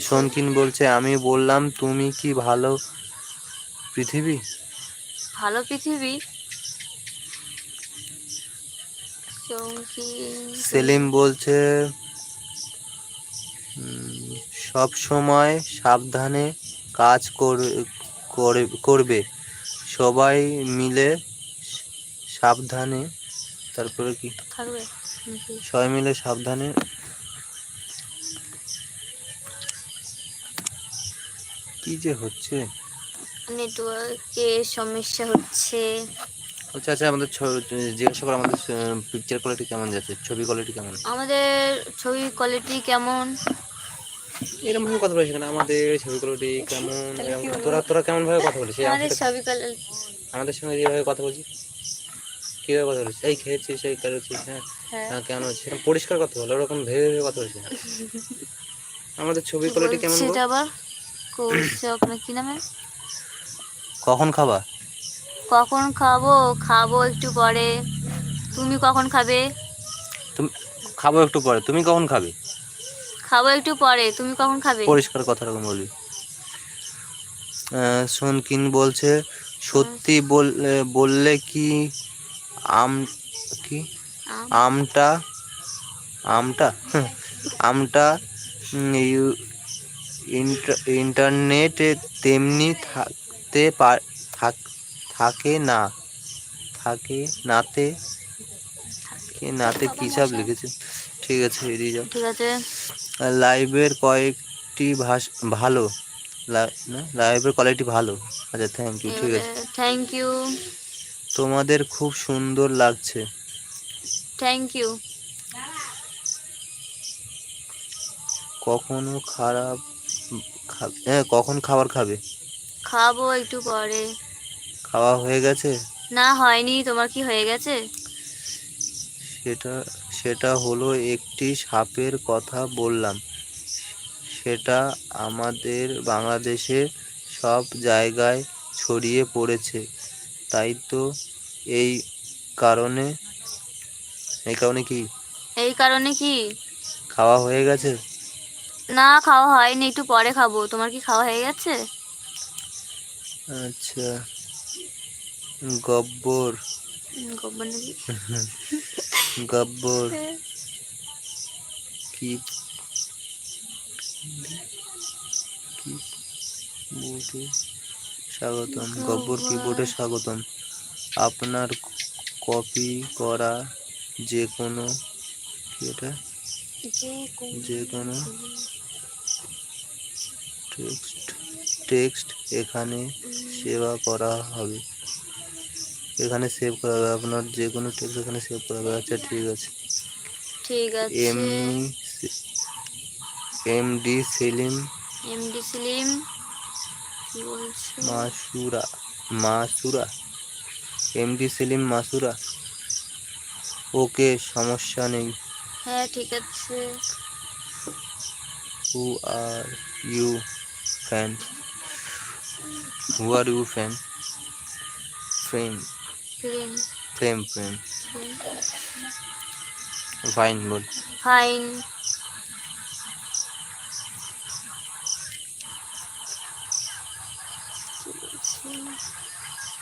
শনকিন বলছে। আমি বললাম তুমি কি ভালো পৃথিবী? ভালো পৃথিবী? সেলিম বলছে সব সময় সাবধানে কাজ কর- করবে। সবাই মিলে সাবধানে তারপরে কি? সবাই মিলে সাবধানে কি যে হচ্ছে? নেটওয়ার্কের সমস্যা হচ্ছে। আচ্ছা আচ্ছা আমাদের জিজ্ঞাসা করো আমাদের পিকচার কোয়ালিটি কেমন যাচ্ছে? ছবি কোয়ালিটি কেমন? আমাদের ছবি কোয়ালিটি কেমন? এরকম ভাবে কথা বলিস কেন? আমাদের ছবি কোয়ালিটি কেমন? তোরা তোরা কেমন ভাবে কথা বলিস? আমাদের ছবি কোয়ালিটি আমাদের সঙ্গে যেভাবে কথা বলছিস কীভাবে কথা বলিস? এই খেয়েছিস এই করেছিস হ্যাঁ? হ্যাঁ। হ্যাঁ কেমন হচ্ছে পরিষ্কার কথা বলো ওরকম ভেবে ভেবে কথা বলছিস আমাদের ছবি কোয়ালিটি কেমন সেটা আবার। করছে আপনার কি নামে? কখন খাবা? কখন খাব? খাব একটু পরে। তুমি কখন খাবে? তুমি খাব একটু পরে। তুমি কখন খাবে? খাব একটু পরে। তুমি কখন খাবে? পরিষ্কার কথা রকম শোনকিন বলছে সত্যি বললে বললে কি আম কি? আমটা আমটা আমটা ইন্টারনেটে তেমনি থাকতে পার থাক- থাকে না। থাকে নাতে থাকে নাতে কী সব লিখেছে? ঠিক আছে এড়িয়ে যাও। ঠিক আছে। লাইভের কয়েকটি ভাষ ভালো। লাইভের কোয়ালিটি ভালো। আচ্ছা থ্যাংক ইউ ঠিক আছে। থ্যাংক ইউ তোমাদের খুব সুন্দর লাগছে। থ্যাংক ইউ কখনো খারাপ হ্যাঁ কখন খাবার খাবে? খাব একটু পরে। খাওয়া হয়ে গেছে? না হয়নি। তোমার কি হয়ে গেছে? সেটা সেটা হলো একটি সাপের কথা বললাম। সেটা আমাদের বাংলাদেশে সব জায়গায় ছড়িয়ে পড়েছে। তাই তো এই কারণে এই কারণে কি? এই কারণে কি? খাওয়া হয়ে গেছে? না খাওয়া হয়নি একটু পরে খাব। তোমার কি খাওয়া হয়ে গেছে? আচ্ছা। গব্বর। নাকি? গব্বর। কি? কি বোর্ডে স্বাগতম। গব্বর। কিবোর্ডে স্বাগতম। আপনার কপি করা যে কোনো কি এটা? যে কোনো টেক্সট টেক্সট এখানে সেবা করা হবে। এখানে সেভ করা হবে। আপনার যে কোনো টেক্সট এখানে সেভ করা হবে। আচ্ছা ঠিক আছে। ঠিক আছে। এমনি এমডি সেলিম এমডি সিলিম কি বলছো? মাসুরা মাসুরা এমডি সেলিম মাসুরা ওকে সমস্যা নেই। হ্যাঁ ঠিক আছে। Who are you fan who are you fan frame film frame frame fine ball fine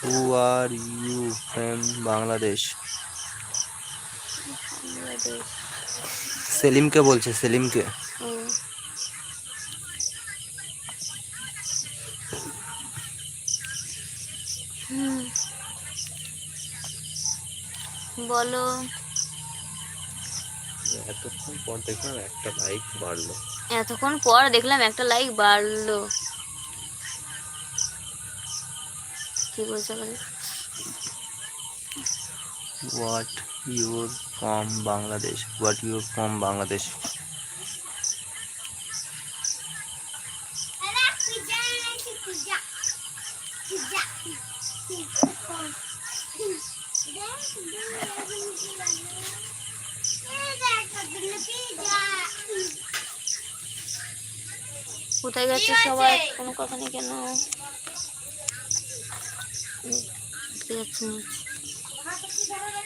who are you frame Bangladesh সেলিমকে বলছে সেলিমকে। বলো। এতক্ষণ পর দেখলাম একটা লাইক বাড়লো। এতক্ষণ পর দেখলাম একটা লাইক বাড়লো। কি বলছো বলো? What you're from Bangladesh what you're from Bangladesh কোথায় গেছে সবাই? কোনো কথা নেই কেন? উম, ঠিক আছে